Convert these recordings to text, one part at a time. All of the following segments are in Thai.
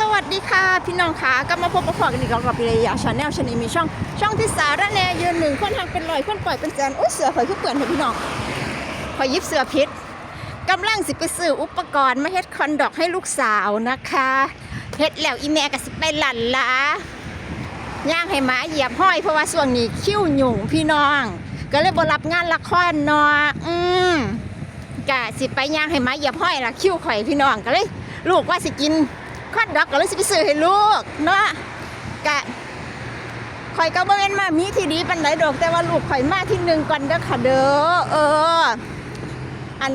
สวัสดีค่ะ พี่น้องคะก็มาพบกับพอกันอีกแล้วกับพิรยาชาแนลชนลมีช่อง ช่องที่สาระแนยืนหนึ่งคนทางเป็นลอยคนปล่อยเป็นแสนอุ้ยเสือข่อยคือเปื่อนเถอะพี่น้องข่อยยิบเสือพิษกำลังสิไปซื้ออุปกรณ์มาเฮ็ดคอนดอกให้ลูกสาวนะคะเฮ็ดแล้วอีแม่ก็สิไปหลั่นละย่างให้หมาเหยียบห้อยเพราะว่าช่วงนี้คิ้วหยุ่งพี่น้อง ก็เลยบรับงานละครเนาะอืมกะสิไปย่างให้หมาเหยียบห้อยละคิ้วข่อยพี่น้องก็เลย ลูกว่าสิกิน คอนดอกก็เลยสิไปซื้อให้ลูกเนาะกะข่อยก็บ่แม่นมามีที่ดีปานใดดอกแต่ว่าลูกข่อยมาที่หนึ่งก่อนเด้อค่ะเด้อเออ อัน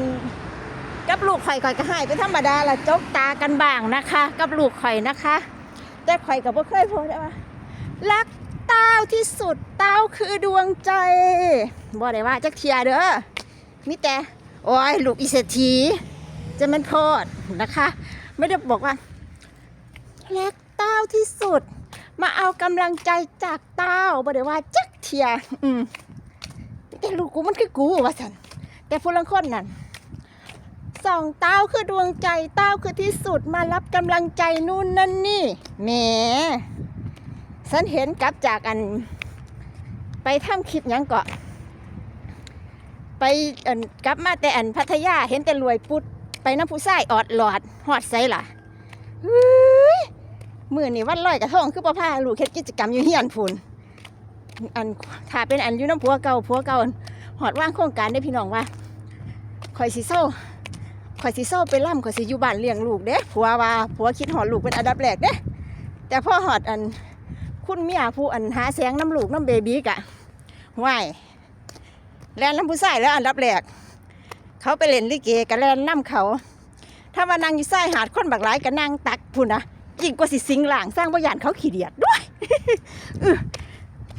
กับลูกข่อยข่อยก็ให้เป็นธรรมดาละจกตากันบ้างนะคะ กับลูกข่อยนะคะ แต่ข่อยก็บ่เคยพูดได้ว่ารักเต้าที่สุดเต้าคือดวงใจบ่ได้ว่าจักเทียเด้อมีแต่โอ้ยลูกอีเศรษฐีจะมันโพดนะคะ ไม่ได้บอกว่า รักเต้าที่สุด มาเอากำลังใจจากเต้าบ่ได้ว่าจักเทียอืมแต่ลูกกูมันคือกูว่าสันแต่ผู้ลังคนนั่นสองเต้าคือดวงใจเต้าคือที่สุดมารับกำลังใจนู่นนั่นนี่แหมฉันเห็นกลับจากอัน ไปทำคลิปยังเกาะไปอันกลับมาแต่อันพัทยาเห็นแต่รวยปุดไปน้ำผู้ชายออดหลอดหอดไซล่ะ มื่อนี่วันลอยกระทงคือประพาลูกเฮ็ดกิจกรรมอยู่เฮียนพูนอันถ้าเป็นอันอยู่น้ำผัวเก่าผัวเก่าหอดว่างโครงการได้พี่น้องว่าคอยสิโซ่คอยสิโซ่ไปล่ำคอยสิอยู่บ้านเลี้ยงลูกเด้ผัวว่าผัวคิดหอดลูกเป็นอันดับแรกเด้แต่พ่อหอดอันคุณเมียผู้อันหาแสงน้ำลูกน้ำเบบีกะห่วยแลนน้ำผู้ชายแล้วอันดับแรกเขาไปเล่นลิเกกันแล่นน้ำเขา ถ้ามานั่งอยู่ใต้หาดคนบักหลายก็นั่งตักพุ่นนะ ยิ่งกว่าสิสิงหลางสร้างบยานเขาขี้เดียดด้วย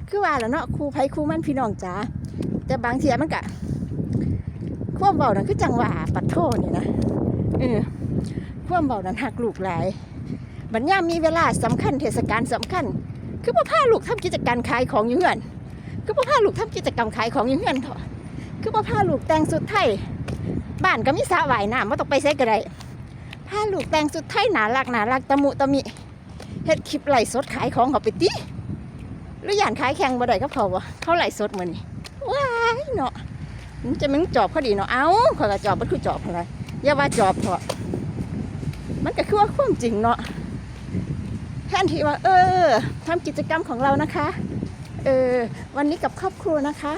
คือว่าแล้วเนาะครูไผครูมันพี่น้องจ๋าแต่บางเทีมันกะความเบานั้นคือจังหวะปัดโทษนี่นะเออควมเบานั้นหักลูกหลายบัญญามมีเวลาสำคัญเทศกาลสำคัญ คือพ่อพาลูกทำกิจการขายของอยู่เฮือนคือพ่อพาลูกทำกิจกรรมขายของอยู่เฮือนเถอะคือพ่อพาลูกแต่งสุดไทยบ้านก็มีสระว่ายน้ำไม่ต้องไปใช้ก็ได้ ผ้าลูกแต่งสุดไทยหนารักหนารักตะมุตะมิเฮ็ดคลิปไหลสดขายของเขาไปติหรืออย่างขายแข่งบ่ได้ก็พอวะเขาไหลสดเหมือนนี่ว้ายเนาะมันจะมึงจอบเขาดีเนาะเอ้าขอยก็จอบมันคือจอบอะไรอย่าว่าจอบเถอะมันก็คือว่าความจริงเนาะแทนที่ว่า เออทำกิจกรรมของเรานะคะเออวันนี้กับครอบครัวนะคะ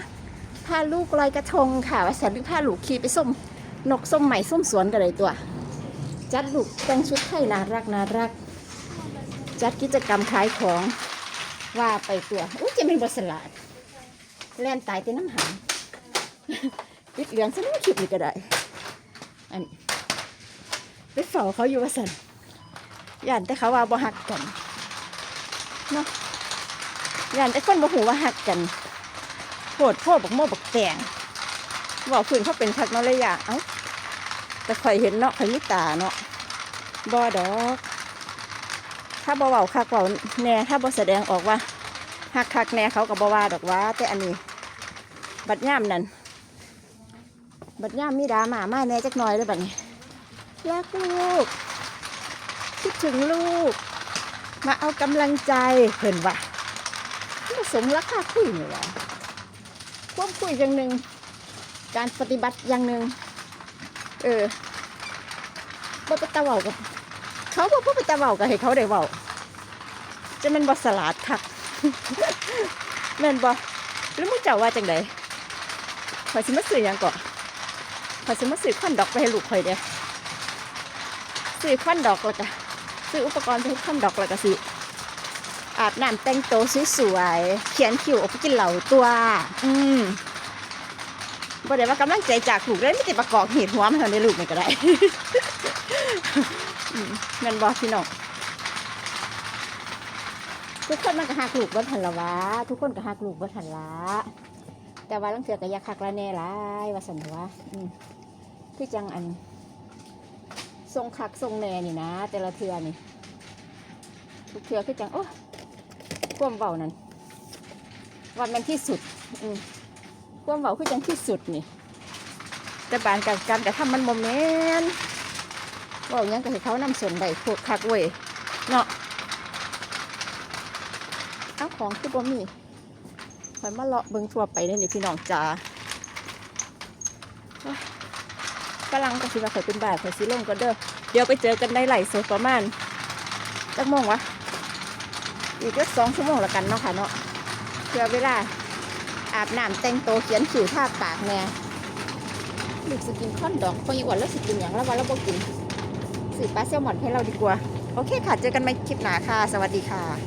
พาลูกลอยกระทงค่ะว่าแสนหรือพาลูกขี่ไปส้มนกส้มใหม่ส้มสวนกันเลยตัว จัดลูกแต่งชุดไทยน่ารักน่ารัก จัดกิจกรรมขายของว่าไปตัวอุ้ยจะเป็นบสลาดแล่นตายแต่น้ำหางติดเหลืองซะไม่คิดนี่ก็ได้อันไปเฝ้าเขาอยู่ว่าสันย่านแต่เขาว่าบ่หักกันเนาะย่านแต่คนบ่หูว่าหักกันโปวดพ่อบอกโม่บอกแตงบอกพื้นเขาเป็นพักนาเลยอะเอ้า แต่ข่อยเห็นเนาะข่อยมีตาเนาะบ่ดอก ถ้าบ่เว้าคักเว้าแน่ถ้าบ่แสดงออกว่าหักคักแน่เขาก็บ่ว่าดอกว่า แต่อันนี้ บัดย่ามนั่นบัดย่ามมีดราม่ามาแน่จักหน่อยเลยบัดนี้รักลูก คิดถึงลูก มาเอากำลังใจเพิ่นว่าสมราคาคุยนี่แหละควบคุยอย่างหนึ่งการปฏิบัติอย่างหนึ่ง เออบ่ไปตะเว้ากับ เขาบอกว่ไปตะเว้ากับให้เขาได้เว้าจะมันบอสลาดคักแม่นบอแล้วมึงเจ้าว่าจังไดขอยสิมาซื้อหยังก่อนขอยสิมาซื้อคอนดอกไปให้ลูกข่อยเด้อซื้อคอนดอกแล้วก็ซื้ออุปกรณ์ไปให้คอนดอกแล้วก็สิอาบน้ำแต่งตัวสวยๆเขียนคิ้วออกไปกินเหล่าตัว อืม บ่ได้ว่ากำลังใจจากลูกเลยไม่ติดประกอบเหตุหัวมันเท่าในลูกนี่ก็ได้อืมแม่นบอกพี่น้องทุกคนมันก็หักลูกบ่ทันละวะทุกคนก็หักลูกบ่ทันละแต่ว่าลังเสือก็อยากหักละแน่หลายว่าสันวะอืมคือจังอัน ทรงคักทรงแน่นี่นะ แต่ละเทือนี่ทุกเทือคือจังโอ้ความเบานั่นวันมันที่สุด อืม ความเบาคือจังที่สุดนี่แต่บานการการแต่ทำมันโมเมนต์บอกยังก็ให้เขานำส่วนใดพวกคักเว้ยเนาะเอาของคือบ่มีคอยมาเลาะเบิ่งทั่วไปเนี่ยนี่พี่น้องจ๋าโอ๊ยกำลังก็คิดว่าข่อยเป็นบาทข่อยสิลงก็เด้อเดี๋ยวไปเจอกันในไหลฟ์สดประมาณจักโมงวะอีกสักสองชั่วโมงละกันเนาะค่ะเนาะเพื่อเวลา อาบน้ำแต่งตัวเขียนขิวทาปากแน่ลูกสกินคอนดองพออีกวันแล้วสกินอย่างแล้ววันแล้วบ่กินสื่อปลาเซลมอนให้เราดีกว่า โอเคค่ะ เจอกันใหม่คลิปหน้าค่ะ สวัสดีค่ะ